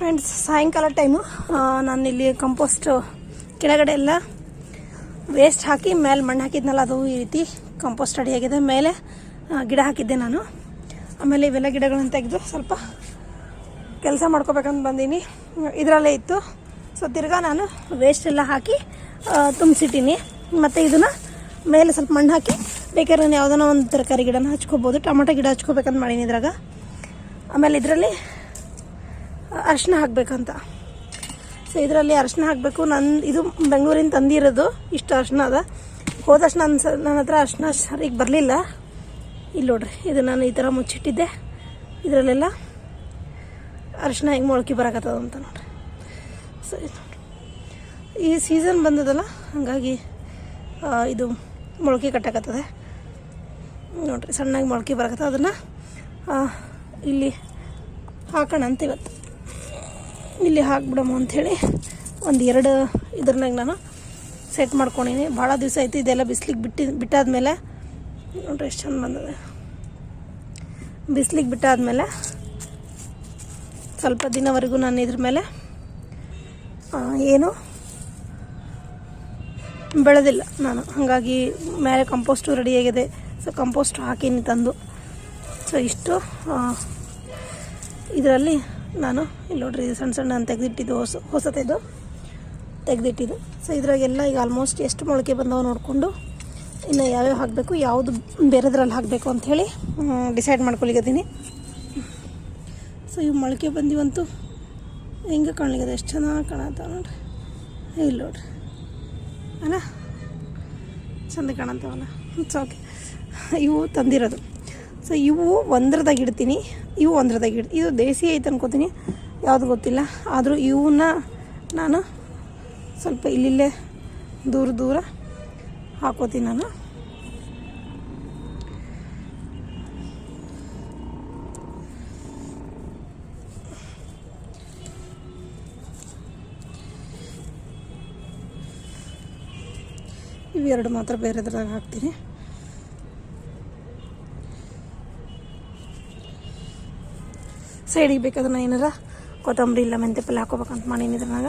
Friends ಸಾಯಂಕಾಲ time ನಾನಿಲ್ಲಿ compost ಕೆಳಗಡೆ ಎಲ್ಲ ವೇಸ್ಟ್ ಹಾಕಿ ಮೇಲೆ ಮಣ್ಣು ಹಾಕಿದ್ನಲ್ಲ, ಅದು ಈ ರೀತಿ ಕಂಪೋಸ್ಟ್ ರೆಡಿಯಾಗಿದೆ ಮೇಲೆ ಗಿಡ ಹಾಕಿದ್ದೆ ನಾನು. ಆಮೇಲೆ ಇವೆಲ್ಲ ಗಿಡಗಳನ್ನು ತೆಗೆದು ಸ್ವಲ್ಪ ಕೆಲಸ ಮಾಡ್ಕೋಬೇಕಂತ ಬಂದೀನಿ. ಇದರಲ್ಲೇ ಇತ್ತು. ಸೊ ತಿರ್ಗಾ ನಾನು ವೇಸ್ಟ್ ಎಲ್ಲ ಹಾಕಿ ತುಂಬಿಸಿಟ್ಟೀನಿ. ಮತ್ತು ಇದನ್ನು ಮೇಲೆ ಸ್ವಲ್ಪ ಮಣ್ಣು ಹಾಕಿ, ಬೇಕಾದ್ರೆ ನಾನು ಯಾವುದೋ ಒಂದು ತರಕಾರಿ ಗಿಡನ ಹಚ್ಕೋಬೋದು. ಟೊಮೆಟೊ ಗಿಡ ಹಚ್ಕೋಬೇಕಂತ ಮಾಡೀನಿ ಇದ್ರಾಗ. ಆಮೇಲೆ ಇದರಲ್ಲಿ ಅರಿಶಿನ ಹಾಕಬೇಕಂತ. ಸೊ ಇದರಲ್ಲಿ ಅರಿಶಿನ ಹಾಕಬೇಕು. ನನ್ನ ಇದು ಬೆಂಗಳೂರಿಂದ ತಂದಿರೋದು. ಇಷ್ಟು ಅರಿಶಿನ ಅದ. ಹೋದಷ್ಟು ನನ್ನ ಸ ನನ್ನ ಹತ್ರ ಅರಿಶಿನ ಸರಿಗೆ ಬರಲಿಲ್ಲ. ಇಲ್ಲಿ ನೋಡ್ರಿ, ಇದು ನಾನು ಈ ಥರ ಮುಚ್ಚಿಟ್ಟಿದ್ದೆ. ಇದರಲ್ಲೆಲ್ಲ ಅರಿಶಿನ ಹೆಂಗೆ ಮೊಳಕೆ ಬರಕತ್ತದ ಅಂತ ನೋಡ್ರಿ. ಸೊ ಈ ಸೀಸನ್ ಬಂದದಲ್ಲ, ಹಾಗಾಗಿ ಇದು ಮೊಳಕೆ ಕಟ್ಟಾಕತ್ತದೆ. ನೋಡ್ರಿ, ಸಣ್ಣಗೆ ಮೊಳಕೆ ಬರಕತ್ತದ ಅದನ್ನು. ಇಲ್ಲಿ ಹಾಕೋಣ ಅಂತ ಇವತ್ತು. ಇಲ್ಲಿ ಹಾಕ್ಬಿಡಮ್ಮ ಅಂಥೇಳಿ ಒಂದು ಎರಡು ಇದ್ರನಾಗ ನಾನು ಸೆಟ್ ಮಾಡ್ಕೊಂಡಿನಿ. ಭಾಳ ದಿವಸ ಆಯ್ತು ಇದೆಲ್ಲ ಬಿಸ್ಲಿಗೆ ಬಿಟ್ಟಿ ಬಿಟ್ಟಾದ್ಮೇಲೆ ನೋಡ್ರಿ ಎಷ್ಟು ಚೆಂದ ಬಂದದೆ. ಬಿಸ್ಲಿಗೆ ಬಿಟ್ಟಾದ್ಮೇಲೆ ಸ್ವಲ್ಪ ದಿನವರೆಗೂ ನಾನು ಇದ್ರ ಮೇಲೆ ಏನು ಬೆಳೆದಿಲ್ಲ ನಾನು. ಹಾಗಾಗಿ ಮೇಲೆ ಕಂಪೋಸ್ಟು ರೆಡಿಯಾಗಿದೆ ಸೊ ಕಂಪೋಸ್ಟ್ ಹಾಕೀನಿ ತಂದು. ಸೊ ಇಷ್ಟು ಇದರಲ್ಲಿ ನಾನು ಇಲ್ಲಿ ನೋಡ್ರಿ ಸಣ್ಣ ಸಣ್ಣ ತೆಗೆದಿಟ್ಟಿದ್ದು ಹೊಸ ಹೊಸತಿದ್ದು ತೆಗೆದಿಟ್ಟಿದ್ದು. ಸೊ ಇದ್ರಾಗೆಲ್ಲ ಈಗ ಆಲ್ಮೋಸ್ಟ್ ಎಷ್ಟು ಮೊಳಕೆ ಬಂದವ ನೋಡಿಕೊಂಡು ಇನ್ನು ಯಾವ್ಯಾವ ಹಾಕಬೇಕು, ಯಾವುದು ಬೇರೆದ್ರಲ್ಲಿ ಹಾಕಬೇಕು ಅಂಥೇಳಿ ಡಿಸೈಡ್ ಮಾಡ್ಕೊಳಿಗತ್ತೀನಿ ಸೊ ಇವು ಮೊಳಕೆ ಬಂದಿವಂತೂ ಹೆಂಗೆ ಕಾಣ್ಲಿಕ್ಕೆ ಎಷ್ಟು ಚೆನ್ನಾಗಿ ಕಾಣತ್ತಾವ ನೋಡ್ರಿ. ಇಲ್ಲಿ ನೋಡ್ರಿ. ಅಲ್ಲ ಚಂದ ಕಾಣಂತವಲ್ಲ ಇಟ್ಸ್ ಓಕೆ ಇವು ತಂದಿರೋದು. ಸೊ ಇವು ಒಂದ್ರದಾಗ ಇಡ್ತೀನಿ. ಇವು ಒಂದ್ರದಾಗ ಇಡ್ತೀನಿ ಇದು ದೇಸಿ ಐತೆ ಅನ್ಕೋತೀನಿ. ಯಾವುದು ಗೊತ್ತಿಲ್ಲ. ಆದರೂ ಇವನ್ನ ನಾನು ಸ್ವಲ್ಪ ಇಲ್ಲಿಲ್ಲೇ ದೂರ ದೂರ ಹಾಕೋತೀನಿ ನಾನು. ಇವೆರಡು ಮಾತ್ರ ಬೇರೆದ್ರಾಗ ಹಾಕ್ತೀನಿ. ಸೈಡಿಗೆ ಬೇಕಾದ್ರೆ ನಾನು ಏನಾರ ಕೊತ್ತಂಬರಿ ಇಲ್ಲ ಮೆಂತೆ ಪಲ್ಯ ಹಾಕೋಬೇಕಂತ ಮಾಡೀನಿ ಇದ್ರಾಗ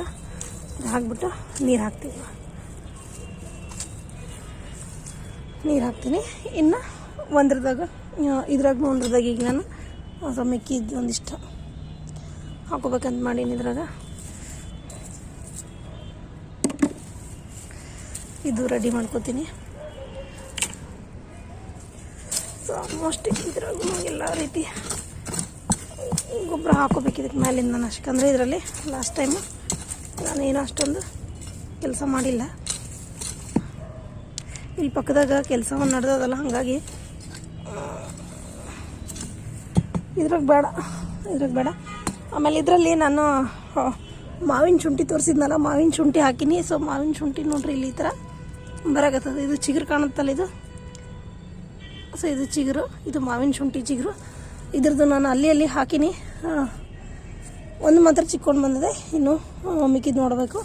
ಇದು ಹಾಕ್ಬಿಟ್ಟು ನೀರು ಹಾಕ್ತೀವಿ ನೀರು ಹಾಕ್ತೀನಿ. ಇನ್ನು ಒಂದ್ರದಾಗ ಇದ್ರಾಗ ಒಂದ್ರದಾಗ ಈಗ ನಾನು ಸ್ವಲ್ಪ ಮೆಕ್ಕಿದ್ದು ಒಂದಿಷ್ಟು ಹಾಕೋಬೇಕಂತ ಮಾಡೀನಿ ಇದ್ರಾಗ. ಇದು ರೆಡಿ ಮಾಡ್ಕೋತೀನಿ. ಸೊ ಆಲ್ಮೋಸ್ಟ್ ಇದ್ರಾಗೂ ಎಲ್ಲ ರೀತಿ ಗೊಬ್ಬರ ಹಾಕೋಬೇಕು ಇದಕ್ಕೆ ಮೇಲಿಂದ ನಾನು ಅಂದರೆ ಇದರಲ್ಲಿ ಲಾಸ್ಟ್ ಟೈಮು ನಾನೇನು ಅಷ್ಟೊಂದು ಕೆಲಸ ಮಾಡಿಲ್ಲ. ಇಲ್ಲಿ ಪಕ್ಕದಾಗ ಕೆಲಸವನ್ನು ನಡೆದದಲ್ಲ, ಹಾಗಾಗಿ ಇದ್ರಾಗ ಬೇಡ ಇದ್ರಾಗ ಬೇಡ. ಆಮೇಲೆ ಇದರಲ್ಲಿ ನಾನು ಮಾವಿನ ಶುಂಠಿ ತೋರಿಸಿದ್ನಲ್ಲ, ಮಾವಿನ ಶುಂಠಿ ಹಾಕಿನಿ. ಸೊ ಮಾವಿನ ಶುಂಠಿ ನೋಡ್ರಿ ಇಲ್ಲಿ ಈ ಥರ ಬರಾಕತ್ತದ. ಇದು ಚಿಗುರು ಕಾಣುತ್ತಲ್ಲ ಇದು. ಸೊ ಇದು ಚಿಗುರು, ಇದು ಮಾವಿನ ಶುಂಠಿ ಚಿಗುರು. ಇದ್ರದ್ದು ನಾನು ಅಲ್ಲಿ ಅಲ್ಲಿ ಹಾಕಿನಿ. ಒಂದು ಮಾತ್ರ ಚಿಕ್ಕೊಂಡು ಬಂದಿದೆ. ಇನ್ನು ಮಿಕ್ಕಿದ್ದು ನೋಡಬೇಕು.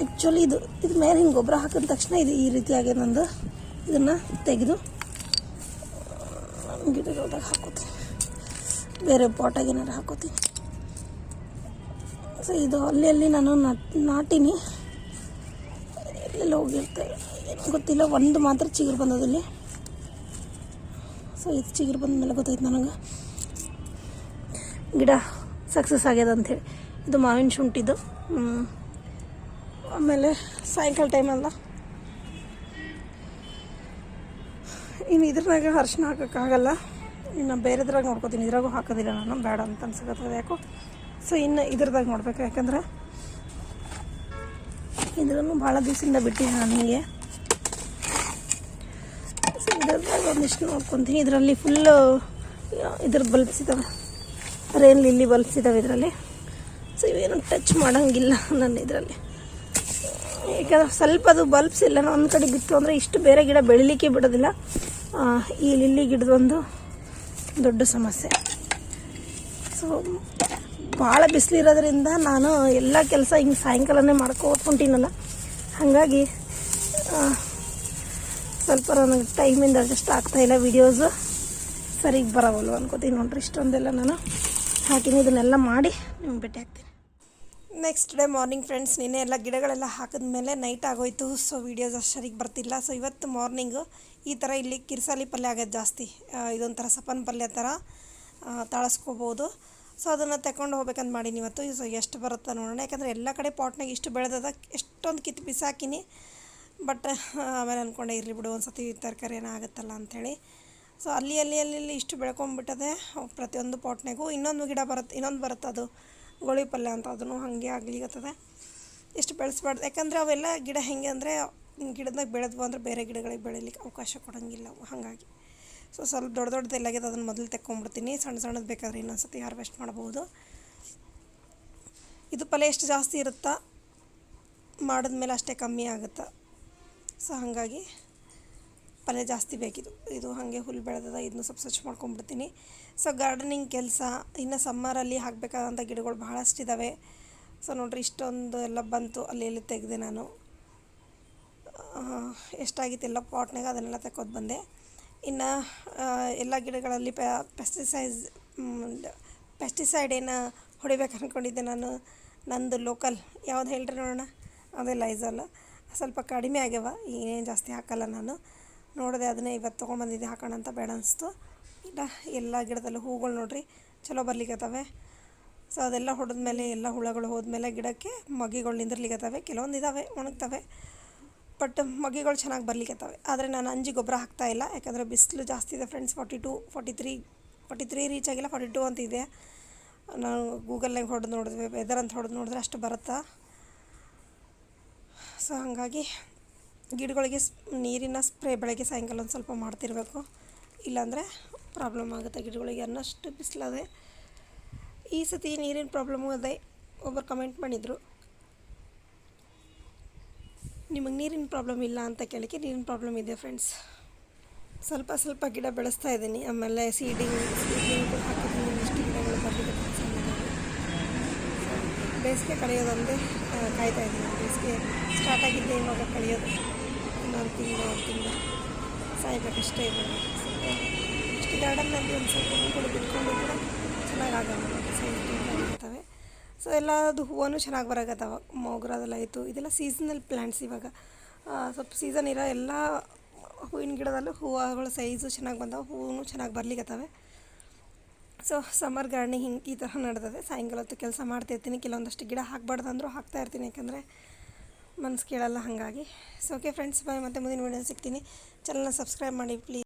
ಆ್ಯಕ್ಚುಲಿ ಇದು ಇದು ಮೇಲೆ ಹಿಂಗೆ ಗೊಬ್ಬರ ಹಾಕಿದ ತಕ್ಷಣ ಇದು ಈ ರೀತಿಯಾಗಿ ನಂದು. ಇದನ್ನು ತೆಗೆದು ಗಿಡಗಳ್ದಾಗ ಹಾಕೋತೀನಿ. ಬೇರೆ ಪಾಟಾಗಿ ಏನಾರು ಹಾಕೋತೀನಿ. ಸೊ ಇದು ಅಲ್ಲಿ ಅಲ್ಲಿ ನಾನು ನಾಟ್, ನಾಟಿನಿ. ಎಲ್ಲೆಲ್ಲ ಹೋಗಿರ್ತೇವೆ. ಗೊತ್ತಿಲ್ಲ, ಒಂದು ಮಾತ್ರ ಚಿಗುರು ಬಂದದಲ್ಲಿ ಸೊ ಇದು ಚಿಗುರು ಬಂದ ಮೇಲೆ ಗೊತ್ತಾಯ್ತು ನನಗೆ. ಗಿಡ ಸಕ್ಸಸ್ ಆಗ್ಯದ ಅಂಥೇಳಿ ಇದು ಮಾವಿನ ಶುಂಠಿದು. ಆಮೇಲೆ ಸಾಯಂಕಾಲ ಟೈಮಲ್ಲ ಇನ್ನು ಇದ್ರಾಗ ಅರ್ಶಿನ ಹಾಕೋಕ್ಕಾಗಲ್ಲ ಇನ್ನು ಬೇರೆದ್ರಾಗ ನೋಡ್ಕೋತೀನಿ. ಇದ್ರಾಗೂ ಹಾಕೋದಿಲ್ಲ ನಾನು. ಬೇಡ ಅಂತ ಅನ್ಸಕತ್ತದ ಯಾಕೋ. ಸೊ, ಇನ್ನು ಇದ್ರದಾಗ ನೋಡ್ಬೇಕು. ಯಾಕಂದ್ರೆ ಇದ್ರೂ ಭಾಳ ದಿವಸದಿಂದ ಬಿಟ್ಟಿದ್ದೀನಿ ನಾನು ಹೀಗೆ ಸೊ ಇದ್ರದಾಗ ಒಂದಿಷ್ಟು ನೋಡ್ಕೊತೀನಿ. ಇದರಲ್ಲಿ ಫುಲ್ಲು ಇದ್ರ ಬಲ್ಬ್ಸ್ ಇದ್ದಾವೆ ರೇನ್ ಲಿಲ್ಲಿ ಬಲ್ಬ್ಸ್ ಇದ್ದಾವೆ ಇದರಲ್ಲಿ. ಸೊ ಇವೇನು ಟಚ್ ಮಾಡೋಂಗಿಲ್ಲ ನನ್ನ ಇದರಲ್ಲಿ. ಯಾಕಂದ್ರೆ ಸ್ವಲ್ಪ ಅದು ಬಲ್ಬ್ಸ್ ಇಲ್ಲ. ಒಂದು ಕಡೆ ಬಿತ್ತು ಅಂದರೆ ಇಷ್ಟು ಬೇರೆ ಗಿಡ ಬೆಳಿಲಿಕ್ಕೆ ಬಿಡೋದಿಲ್ಲ. ಈ ಲಿಲ್ಲಿ ಗಿಡದೊಂದು ದೊಡ್ಡ ಸಮಸ್ಯೆ. ಸೊ ಭಾಳ ಬಿಸಿಲಿರೋದ್ರಿಂದ ನಾನು ಎಲ್ಲ ಕೆಲಸ ಹಿಂಗೆ ಸಾಯಂಕಾಲನೇ ಮಾಡ್ಕೊಂಡು ಹೊಂಟೀನಲ್ಲ ಹಾಗಾಗಿ ಸ್ವಲ್ಪ ನನಗೆ ಟೈಮಿಂದ ಅಡ್ಜಸ್ಟ್ ಆಗ್ತಾಯಿಲ್ಲ ವೀಡಿಯೋಸು ಸರಿಗೆ ಬರವಲ್ವ ಅನ್ಕೋತೀನಿ ನೋಡ್ರಿ ಇಷ್ಟೊಂದೆಲ್ಲ ನಾನು. ಹಾಕಿನಿ, ಇದನ್ನೆಲ್ಲ ಮಾಡಿ ನಿಮ್ಗೆ ಭೇಟಿ ಆಗ್ತೀನಿ. ನೆಕ್ಸ್ಟ್ ಡೇ ಮಾರ್ನಿಂಗ್ ಫ್ರೆಂಡ್ಸ್ ನಿನ್ನೆ ಎಲ್ಲ ಗಿಡಗಳೆಲ್ಲ ಹಾಕಿದ್ಮೇಲೆ ನೈಟ್ ಆಗೋಯ್ತು. ಸೊ ವೀಡಿಯೋಸ್ ಅಷ್ಟರಿಗೆ ಬರ್ತಿಲ್ಲ. ಸೊ ಇವತ್ತು ಮಾರ್ನಿಂಗು ಈ ಥರ ಇಲ್ಲಿ ಕಿರ್ಸಾಲಿ ಪಲ್ಯ ಆಗೋದು ಜಾಸ್ತಿ. ಇದೊಂಥರ ಸಪನ್ ಪಲ್ಯ ಥರ ತಾಳಸ್ಕೋಬೋದು. ಸೊ ಅದನ್ನು ತಗೊಂಡು ಹೋಗ್ಬೇಕಂತ ಮಾಡೀನಿ ಇವತ್ತು. ಸೊ ಎಷ್ಟು ಬರುತ್ತೆ ನೋಡೋಣ. ಯಾಕಂದರೆ ಎಲ್ಲ ಕಡೆ ಪಾಟ್ನಾಗ ಇಷ್ಟು ಬೆಳೆದದ, ಎಷ್ಟೊಂದು ಕಿತ್ತು ಬಿಸಾಕಿನಿ ಬಟ್ ಆಮೇಲೆ ಅಂದ್ಕೊಂಡೆ ಇರಲಿ ಬಿಡು ಒಂದು ಸತಿ ತರಕಾರಿ ಏನೋ ಆಗುತ್ತಲ್ಲ ಅಂಥೇಳಿ ಸೊ ಅಲ್ಲಿ ಅಲ್ಲಿ ಅಲ್ಲಿ ಇಷ್ಟು ಬೆಳ್ಕೊಂಬಿಟ್ಟದೆ, ಪ್ರತಿಯೊಂದು ಪಾಟ್ನಾಗೂ. ಇನ್ನೊಂದು ಗಿಡ ಬರುತ್ತೆ ಇನ್ನೊಂದು ಬರುತ್ತೆ ಅದು ಗೋಳಿ ಪಲ್ಯ ಅಂತ ಅದನ್ನು ಹಾಗೆ ಆಗ್ಲಿಗತ್ತದೆ ಇಷ್ಟು ಬೆಳೆಸ್ಬಾರ್ದು. ಯಾಕಂದರೆ ಅವೆಲ್ಲ ಗಿಡ ಹೆಂಗೆ ಅಂದರೆ ಗಿಡದಾಗ ಬೆಳೆದ್ವು ಅಂದ್ರೆ ಬೇರೆ ಗಿಡಗಳಿಗೆ ಬೆಳೀಲಿಕ್ಕೆ ಅವಕಾಶ ಕೊಡೋಂಗಿಲ್ಲ ಹಾಗಾಗಿ. ಸೊ ಸ್ವಲ್ಪ ದೊಡ್ಡ ದೊಡ್ಡದೆಲ್ಲಾಗಿದೆ, ಅದನ್ನು ಮೊದಲು ತೆಕ್ಕೊಂಬಿಡ್ತೀನಿ. ಸಣ್ಣ ಸಣ್ಣದು ಬೇಕಾದ್ರೆ ಇನ್ನೊಂದು ಸತಿ ಹಾರ್ವೆಸ್ಟ್ ಮಾಡ್ಬೋದು. ಇದು ಪಲ್ಯ ಎಷ್ಟು ಜಾಸ್ತಿ ಇರುತ್ತಾ? ಮಾಡಿದ್ಮೇಲೆ ಅಷ್ಟೇ ಕಮ್ಮಿ ಆಗುತ್ತೆ? ಸೊ ಹಾಗಾಗಿ ಪಲ್ಯ ಜಾಸ್ತಿ ಬೇಕಿದು. ಇದು ಹಾಗೆ ಹುಲ್ಲು ಬೆಳೆದದ ಇದನ್ನು ಸ್ವಲ್ಪ ಸ್ವಚ್ಛ ಮಾಡ್ಕೊಂಡ್ಬಿಡ್ತೀನಿ ಸೊ ಗಾರ್ಡನಿಂಗ್ ಕೆಲಸ, ಇನ್ನು ಸಮ್ಮರಲ್ಲಿ ಹಾಕಬೇಕಾದಂಥ ಗಿಡಗಳು ಭಾಳಷ್ಟಿದ್ದಾವೆ ಸೊ ನೋಡ್ರಿ ಇಷ್ಟೊಂದು ಎಲ್ಲ ಬಂತು, ಅಲ್ಲಿ ಎಲ್ಲಿ ತೆಗೆದೆ ನಾನು. ಎಷ್ಟಾಗಿತ್ತು ಎಲ್ಲ ಪಾಟ್ನಾಗ ಅದನ್ನೆಲ್ಲ ತೆಕ್ಕೋದು ಬಂದೆ. ಇನ್ನು ಎಲ್ಲ ಗಿಡಗಳಲ್ಲಿ ಪೆಸ್ಟಿಸೈಡ್ಸ್ ಪೆಸ್ಟಿಸೈಡ್ ಏನು ಹೊಡಿಬೇಕು ಅಂದ್ಕೊಂಡಿದ್ದೆ ನಾನು. ನಂದು ಲೋಕಲ್ ಯಾವ್ದು ಹೇಳ್ರಿ ನೋಡೋಣ? ಅದೇ ಲೈಸಲ್ ಸ್ವಲ್ಪ ಕಡಿಮೆ ಆಗ್ಯಾವ, ಏನೇನು ಜಾಸ್ತಿ ಹಾಕಲ್ಲ ನಾನು. ನೋಡಿದೆ ಅದನ್ನೇ ಇವತ್ತು ತೊಗೊಂಡ್ಬಂದಿದ್ದೆ ಹಾಕೋಣ ಅಂತ ಬೇಡ ಅನಿಸ್ತು. ಇಲ್ಲ, ಎಲ್ಲ ಗಿಡದಲ್ಲೂ ಹೂಗಳು ನೋಡ್ರಿ, ಚಲೋ ಬರ್ಲಿಕ್ಕತ್ತವೆ ಸೊ ಅದೆಲ್ಲ ಹೊಡೆದ್ಮೇಲೆ ಎಲ್ಲ ಹುಳಗಳು ಹೋದ್ಮೇಲೆ ಗಿಡಕ್ಕೆ ಮಗಿಗಳು ನಿಂದಿರ್ಲಿಕ್ಕತ್ತವೆ ಕೆಲವೊಂದು ಇದ್ದಾವೆ ಒಣಗ್ತವೆ. ಬಟ್ ಮಗಿಗಳು ಚೆನ್ನಾಗಿ ಬರ್ಲಿಕ್ಕತ್ತವೆ ಆದರೆ ನಾನು ಅಂಜಿ ಗೊಬ್ಬರ ಹಾಕ್ತಾ ಇಲ್ಲ, ಯಾಕಂದರೆ ಬಿಸಿಲು ಜಾಸ್ತಿ ಇದೆ friends forty two forty three forty three reach ಆಗಿಲ್ಲ ಫಾರ್ಟಿ ಟು ಅಂತ ಇದೆ. ನಾವು ಗೂಗಲ್ನಾಗ ಹೊಡೆದು ನೋಡಿದ್ವಿ ವೆದರ್ ಅಂತ ಹೊಡೆದು ನೋಡಿದ್ರೆ ಅಷ್ಟು ಬರುತ್ತಾ? ಸೊ ಹಾಗಾಗಿ ಗಿಡಗಳಿಗೆ ನೀರಿನ ಸ್ಪ್ರೇ ಬೆಳಗ್ಗೆ ಸಾಯಂಕಾಲ ಒಂದು ಸ್ವಲ್ಪ ಮಾಡ್ತಿರಬೇಕು. ಇಲ್ಲಾಂದರೆ ಪ್ರಾಬ್ಲಮ್ ಆಗುತ್ತೆ ಗಿಡಗಳಿಗೆ ಅನ್ನಷ್ಟು ಬಿಸಿಲದೆ. ಈ ಸತಿ ನೀರಿನ ಪ್ರಾಬ್ಲಮ್ಮು ಅದೇ ಒಬ್ಬರು ಕಮೆಂಟ್ ಮಾಡಿದರು. ನಿಮಗೆ ನೀರಿನ ಪ್ರಾಬ್ಲಮ್ ಇಲ್ಲ ಅಂತ ಕೇಳಕ್ಕೆ ನೀರಿನ ಪ್ರಾಬ್ಲಮ್ ಇದೆ ಫ್ರೆಂಡ್ಸ್. ಸ್ವಲ್ಪ ಸ್ವಲ್ಪ ಗಿಡ ಬೆಳೆಸ್ತಾ ಇದ್ದೀನಿ. ಆಮೇಲೆ ಸೀಡಿಂಗ್ ಸೀಡಿಂಗ್ ಹಾಕಿದ್ದೀನಿ. ಇಷ್ಟು ಗಿಡಗಳು ಬರಲಿಕ್ಕೆ. ಬೇಸಿಗೆ ಕಳೆಯೋದೊಂದೇ ಕಾಯ್ತಾ ಇದ್ದೀನಿ. ಬೇಸಿಗೆ ಸ್ಟಾರ್ಟ್ ಆಗಿದ್ದೆ ಇವಾಗ ಕಳೆಯೋದು. ಇನ್ನೊಂದು ತಿಂಗಳು ಒಂದು ತಿಂಗಳು. ಸಾಯ್ಬೇಕಷ್ಟೇ ಇವಾಗ. ಇಷ್ಟು ಗಾರ್ಡನ್ನಲ್ಲಿ ಒಂದು ಸ್ವಲ್ಪ ಹೂಗಳು ಬಿಟ್ಕೊಂಡು ಕೂಡ ಚೆನ್ನಾಗಿ ಆಗೋಲ್ಲ ಸೈಜ್ ಇರ್ತವೆ ಸೊ ಎಲ್ಲದು ಹೂವು ಚೆನ್ನಾಗಿ ಬರಾಕತ್ತಾವ. ಮೊಗ್ರದೆಲ್ಲ ಆಯಿತು. ಇದೆಲ್ಲ ಸೀಸನಲ್ ಪ್ಲ್ಯಾಂಟ್ಸ್ ಇವಾಗ. ಸ್ವಲ್ಪ ಸೀಸನ್ ಇರೋ ಎಲ್ಲ ಹೂವಿನ ಗಿಡದಲ್ಲೂ ಹೂವುಗಳ ಸೈಜು ಚೆನ್ನಾಗಿ ಬಂದಾವೆ. ಹೂವು ಚೆನ್ನಾಗಿ ಬರ್ಲಿಕ್ಕತ್ತವೆ ಸೊ ಸಮ್ಮರ್ ಗಾರ್ಡನಿಂಗ್ ಹಿಂಗೆ ಈ ಥರ ನಡೆದಿದೆ. ಸಾಯಂಕಾಲ ಹೊತ್ತು ಕೆಲಸ ಮಾಡ್ತಿರ್ತೀನಿ ಕೆಲವೊಂದಷ್ಟು ಗಿಡ ಹಾಕ್ಬಾರ್ದು ಅಂದರೂ ಹಾಕ್ತಾ ಇರ್ತೀನಿ. ಯಾಕಂದರೆ ಮನ್ಸು ಕೇಳಲ್ಲ ಹಾಗಾಗಿ. ಸೊ ಓಕೆ ಫ್ರೆಂಡ್ಸ್ ಬಾಯ್ ಮತ್ತೆ ಮುಂದಿನ ವೀಡಿಯೋ ಸಿಗ್ತೀನಿ. ಚಾನಲ್ನ ಸಬ್ಸ್ಕ್ರೈಬ್ ಮಾಡಿ ಪ್ಲೀಸ್